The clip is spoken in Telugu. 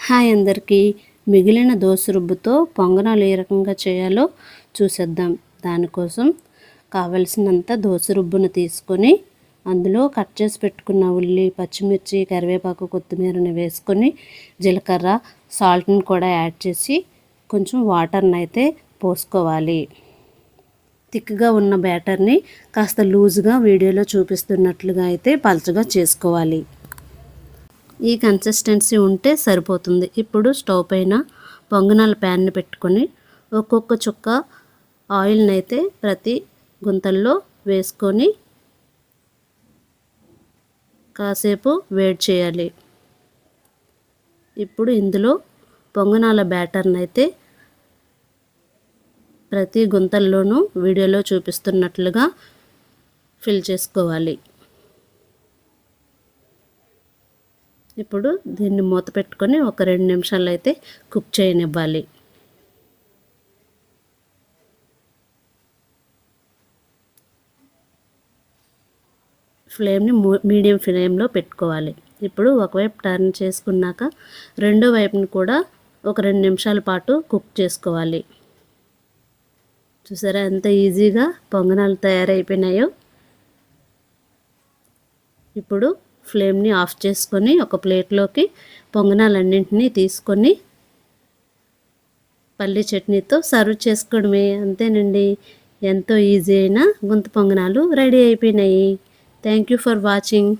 హాయ్ అందరికీ. మిగిలిన దోశ రుబ్బుతో పొంగనాలు ఏ రకంగా చేయాలో చూసేద్దాం. దానికోసం కావలసినంత దోశ రుబ్బును తీసుకొని అందులో కట్ చేసి పెట్టుకున్న ఉల్లి పచ్చిమిర్చి కరివేపాకు కొత్తిమీరని వేసుకొని జీలకర్ర సాల్ట్ని కూడా యాడ్ చేసి కొంచెం వాటర్ని అయితే పోసుకోవాలి. థిక్గా ఉన్న బ్యాటర్ని కాస్త లూజ్గా వీడియోలో చూపిస్తున్నట్లుగా అయితే పలచగా చేసుకోవాలి. ఈ కన్సిస్టెన్సీ ఉంటే సరిపోతుంది. ఇప్పుడు స్టవ్ పైన పొంగనాల ప్యాన్ని పెట్టుకొని ఒక్కొక్క చుక్క ఆయిల్ని అయితే ప్రతి గుంతల్లో వేసుకొని కాసేపు వేడి చేయాలి. ఇప్పుడు ఇందులో పొంగనాల బ్యాటర్ని అయితే ప్రతి గుంతల్లోనూ వీడియోలో చూపిస్తున్నట్లుగా ఫిల్ చేసుకోవాలి. ఇప్పుడు దీన్ని మూత పెట్టుకొని ఒక రెండు నిమిషాలు అయితే కుక్ చేయనివ్వాలి. ఫ్లేమ్ని మీడియం ఫ్లేమ్లో పెట్టుకోవాలి. ఇప్పుడు ఒకవైపు టర్న్ చేసుకున్నాక రెండో వైపుని కూడా ఒక రెండు నిమిషాల పాటు కుక్ చేసుకోవాలి. చూసారా ఎంత ఈజీగా పొంగనాలు తయారైపోయినాయో? ఇప్పుడు ఫ్లేమ్ని ఆఫ్ చేసుకొని ఒక ప్లేట్లోకి పొంగనాలన్నింటినీ తీసుకొని పల్లి చట్నీతో సర్వ్ చేసుకోవడమే. అంతేనండి. ఎంతో ఈజీ అయిన గుంత పొంగనాలు రెడీ అయిపోయినాయి. Thank you for watching.